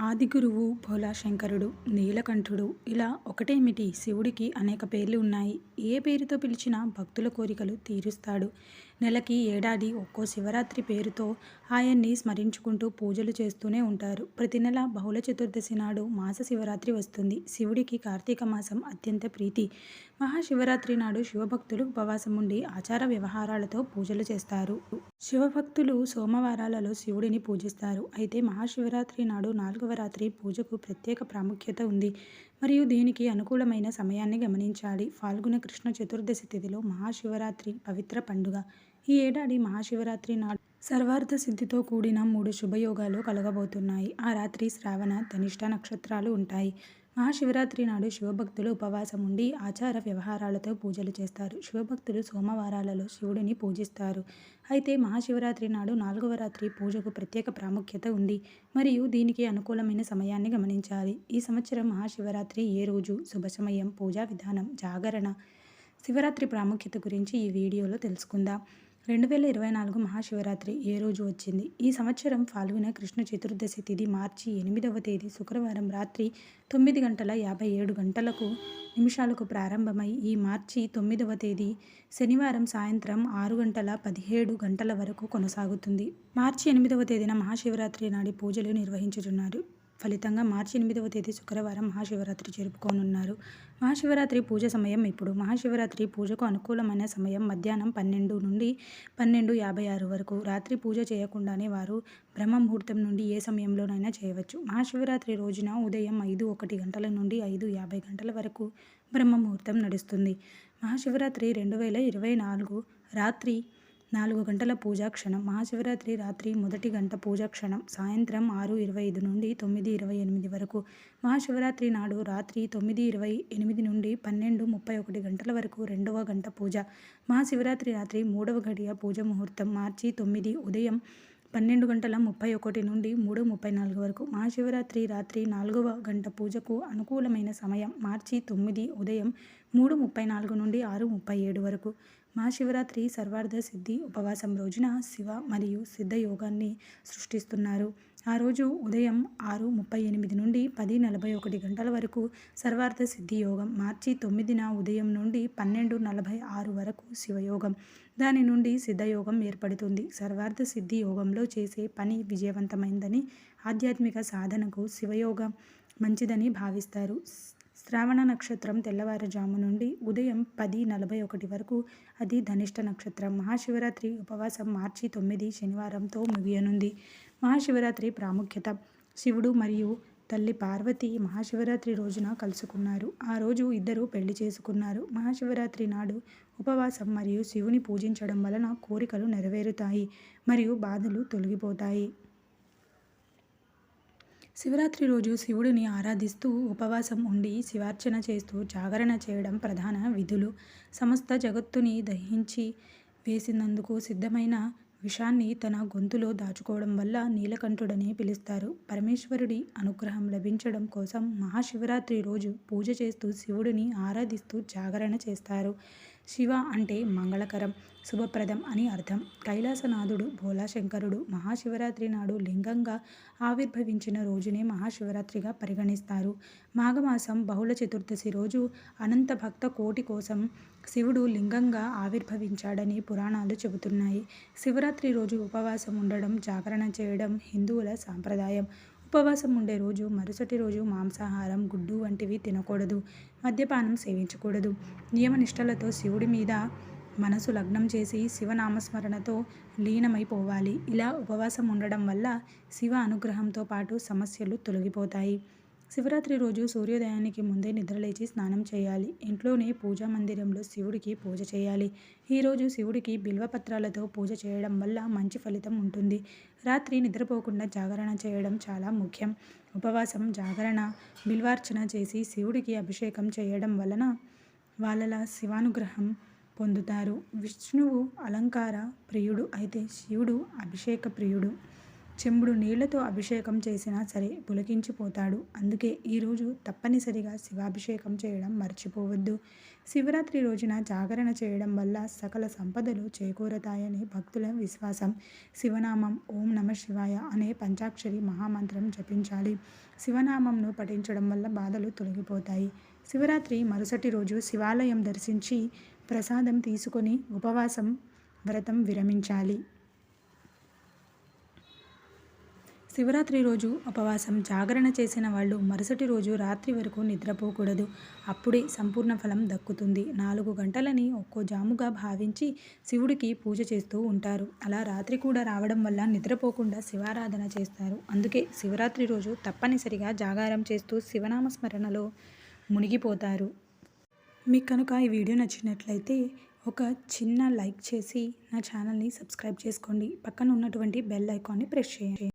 ఆదిగురువు భోళాశంకరుడు నీలకంఠుడు ఇలా ఒకటేమిటి? శివుడికి అనేక పేర్లు ఉన్నాయి. ఏ పేరుతో పిలిచినా భక్తుల కోరికలు తీరుస్తాడు. నెలకి ఏడాది ఒక్కో శివరాత్రి పేరుతో ఆయన్ని స్మరించుకుంటూ పూజలు చేస్తూనే ఉంటారు. ప్రతి నెల బహుళ చతుర్దశి నాడు మాస శివరాత్రి వస్తుంది. శివుడికి కార్తీక మాసం అత్యంత ప్రీతి. మహాశివరాత్రి నాడు శివభక్తులు ఉపవాసం ఉండి ఆచార వ్యవహారాలతో పూజలు చేస్తారు. శివభక్తులు సోమవారాలలో శివుడిని పూజిస్తారు. అయితే మహాశివరాత్రి నాడు నాలుగవ రాత్రి పూజకు ప్రత్యేక ప్రాముఖ్యత ఉంది. మరియు దీనికి అనుకూలమైన సమయాన్ని గమనించాలి. ఫాల్గుణ కృష్ణ చతుర్దశి తిథిలో మహాశివరాత్రి పవిత్ర పండుగ. ఈ ఏడాది మహాశివరాత్రి నాడు సర్వార్థ సిద్ధితో కూడిన మూడు శుభయోగాలు కలగబోతున్నాయి. ఆ రాత్రి శ్రావణ ధనిష్ట నక్షత్రాలు ఉంటాయి. మహాశివరాత్రి నాడు శివభక్తులు ఉపవాసం ఉండి ఆచార వ్యవహారాలతో పూజలు చేస్తారు. శివభక్తులు సోమవారాలలో శివుడిని పూజిస్తారు. అయితే మహాశివరాత్రి నాడు నాలుగవ రాత్రి పూజకు ప్రత్యేక ప్రాముఖ్యత ఉంది మరియు దీనికి అనుకూలమైన సమయాన్ని గమనించాలి. ఈ సంవత్సరం మహాశివరాత్రి ఏ రోజు? శుభ సమయం పూజా విధానం జాగరణ. శివరాత్రి ప్రాముఖ్యత గురించి ఈ వీడియోలో తెలుసుకుందాం. రెండు వేల ఇరవై నాలుగు మహాశివరాత్రి ఏ రోజు వచ్చింది? ఈ సంవత్సరం ఫాల్గుణ కృష్ణ చతుర్దశి తిథి మార్చి ఎనిమిదవ తేదీ శుక్రవారం రాత్రి తొమ్మిది గంటల యాభై ఏడు గంటలకు నిమిషాలకు ప్రారంభమై ఈ మార్చి తొమ్మిదవ తేదీ శనివారం సాయంత్రం ఆరు గంటల పదిహేడు గంటల వరకు కొనసాగుతుంది. మార్చి ఎనిమిదవ తేదీన మహాశివరాత్రి నాడి పూజలు నిర్వహించుతున్నారు ఫలితంగా మార్చి ఎనిమిదవ తేదీ శుక్రవారం మహాశివరాత్రి జరుపుకోనున్నారు. మహాశివరాత్రి పూజ సమయం ఇప్పుడు. మహాశివరాత్రి పూజకు అనుకూలమైన సమయం మధ్యాహ్నం పన్నెండు నుండి పన్నెండు యాభై ఆరు వరకు. రాత్రి పూజ చేయకుండానే వారు బ్రహ్మ ముహూర్తం నుండి ఏ సమయంలోనైనా చేయవచ్చు. మహాశివరాత్రి రోజున ఉదయం ఐదు ఒకటి గంటల నుండి ఐదు యాభై గంటల వరకు బ్రహ్మ ముహూర్తం నడుస్తుంది. మహాశివరాత్రి రెండు వేల ఇరవై నాలుగు రాత్రి నాలుగు గంటల పూజా క్షణం మహాశివరాత్రి రాత్రి మొదటి గంట పూజా క్షణం సాయంత్రం ఆరు ఇరవై ఐదు నుండి తొమ్మిది ఇరవై ఎనిమిది వరకు. మహాశివరాత్రి నాడు రాత్రి తొమ్మిది ఇరవై ఎనిమిది నుండి పన్నెండు ముప్పై ఒకటి గంటల వరకు రెండవ గంట పూజ. మహాశివరాత్రి రాత్రి మూడవ గడియ పూజ ముహూర్తం మార్చి తొమ్మిది ఉదయం పన్నెండు గంటల ముప్పై ఒకటి నుండి మూడు ముప్పై నాలుగు వరకు మహాశివరాత్రి రాత్రి నాలుగవ గంట పూజకు అనుకూలమైన సమయం మార్చి తొమ్మిది ఉదయం మూడు ముప్పై నాలుగు నుండి ఆరు ముప్పై ఏడు వరకు. మహాశివరాత్రి సర్వార్థ సిద్ధి ఉపవాసం రోజున శివ మరియు సిద్ధ యోగాన్ని సృష్టిస్తున్నారు. ఆ రోజు ఉదయం ఆరు ముప్పై ఎనిమిది నుండి పది నలభై ఒకటి గంటల వరకు సర్వార్థ సిద్ధి యోగం మార్చి తొమ్మిదిన ఉదయం నుండి పన్నెండు నలభై ఆరు వరకు శివయోగం. దాని నుండి సిద్ధయోగం ఏర్పడుతుంది. సర్వార్థ సిద్ధి యోగంలో చేసే పని విజయవంతమైందని ఆధ్యాత్మిక సాధనకు శివయోగం మంచిదని భావిస్తారు. శ్రావణ నక్షత్రం తెల్లవారుజాము నుండి ఉదయం పది నలభై ఒకటి వరకు అది ధనిష్ట నక్షత్రం. మహాశివరాత్రి ఉపవాసం మార్చి తొమ్మిది శనివారంతో ముగియనుంది. మహాశివరాత్రి ప్రాముఖ్యత. శివుడు మరియు తల్లి పార్వతి మహాశివరాత్రి రోజున కలుసుకున్నారు. ఆ రోజు ఇద్దరు పెళ్ళి చేసుకున్నారు. మహాశివరాత్రి నాడు ఉపవాసం మరియు శివుని పూజించడం వలన కోరికలు నెరవేరుతాయి మరియు బాధలు తొలగిపోతాయి. శివరాత్రి రోజు శివుడిని ఆరాధిస్తూ ఉపవాసం ఉండి శివార్చన చేస్తూ జాగరణ చేయడం ప్రధాన విధులు. సమస్త జగత్తుని దహించి వేసినందుకు సిద్ధమైన విషాన్ని తన గొంతులో దాచుకోవడం వల్ల నీలకంఠుడని పిలుస్తారు. పరమేశ్వరుడి అనుగ్రహం లభించడం కోసం మహాశివరాత్రి రోజు పూజ చేస్తూ శివుడిని ఆరాధిస్తూ జాగరణ చేస్తారు. శివ అంటే మంగళకరం శుభప్రదం అని అర్థం. కైలాసనాథుడు భోలాశంకరుడు మహాశివరాత్రి నాడు లింగంగా ఆవిర్భవించిన రోజునే మహాశివరాత్రిగా పరిగణిస్తారు. మాఘమాసం బహుళ చతుర్దశి రోజు అనంత భక్త కోటి కోసం శివుడు లింగంగా ఆవిర్భవించాడని పురాణాలు చెబుతున్నాయి. శివరాత్రి రోజు ఉపవాసం ఉండడం జాగరణ చేయడం హిందువుల సాంప్రదాయం. ఉపవాసం ఉండే రోజు మరుసటి రోజు మాంసాహారం గుడ్డు వంటివి తినకూడదు. మద్యపానం సేవించకూడదు. నియమనిష్టలతో శివుడి మీద మనసు లగ్నం చేసి శివనామస్మరణతో లీనమైపోవాలి. ఇలా ఉపవాసం ఉండడం వల్ల శివ అనుగ్రహంతో పాటు సమస్యలు తొలగిపోతాయి. శివరాత్రి రోజు సూర్యోదయానికి ముందే నిద్రలేచి స్నానం చేయాలి. ఇంట్లోనే పూజా మందిరంలో శివుడికి పూజ చేయాలి. ఈరోజు శివుడికి బిల్వపత్రాలతో పూజ చేయడం వల్ల మంచి ఫలితం ఉంటుంది. రాత్రి నిద్రపోకుండా జాగరణ చేయడం చాలా ముఖ్యం. ఉపవాసం జాగరణ బిల్వార్చన చేసి శివుడికి అభిషేకం చేయడం వలన వాళ్ళ శివానుగ్రహం పొందుతారు. విష్ణువు అలంకార ప్రియుడు అయితే శివుడు అభిషేక ప్రియుడు. చెంబుడు నీళ్ళతో అభిషేకం చేసినా సరే పులకించిపోతాడు. అందుకే ఈరోజు తప్పనిసరిగా శివాభిషేకం చేయడం మర్చిపోవద్దు. శివరాత్రి రోజున జాగరణ చేయడం వల్ల సకల సంపదలు చేకూరతాయని భక్తుల విశ్వాసం. శివనామం ఓం నమ శివాయ అనే పంచాక్షరి మహామంత్రం జపించాలి. శివనామంను పఠించడం వల్ల బాధలు తొలగిపోతాయి. శివరాత్రి మరుసటి రోజు శివాలయం దర్శించి ప్రసాదం తీసుకొని ఉపవాసం వ్రతం విరమించాలి. శివరాత్రి రోజు ఉపవాసం జాగరణ చేసిన వాళ్ళు మరుసటి రోజు రాత్రి వరకు నిద్రపోకూడదు. అప్పుడే సంపూర్ణ ఫలం దక్కుతుంది. నాలుగు గంటలని ఒక్కో జాముగా భావించి శివుడికి పూజ చేస్తూ ఉంటారు. అలా రాత్రి కూడా రావడం వల్ల నిద్రపోకుండా శివారాధన చేస్తారు. అందుకే శివరాత్రి రోజు తప్పనిసరిగా జాగారం చేస్తూ శివనామ స్మరణలో మునిగిపోతారు. మీకు కనుక ఈ వీడియో నచ్చినట్లయితే ఒక చిన్న లైక్ చేసి నా ఛానల్ని సబ్స్క్రైబ్ చేసుకోండి. పక్కన ఉన్నటువంటి బెల్ ఐకాన్ని ప్రెస్ చేయండి.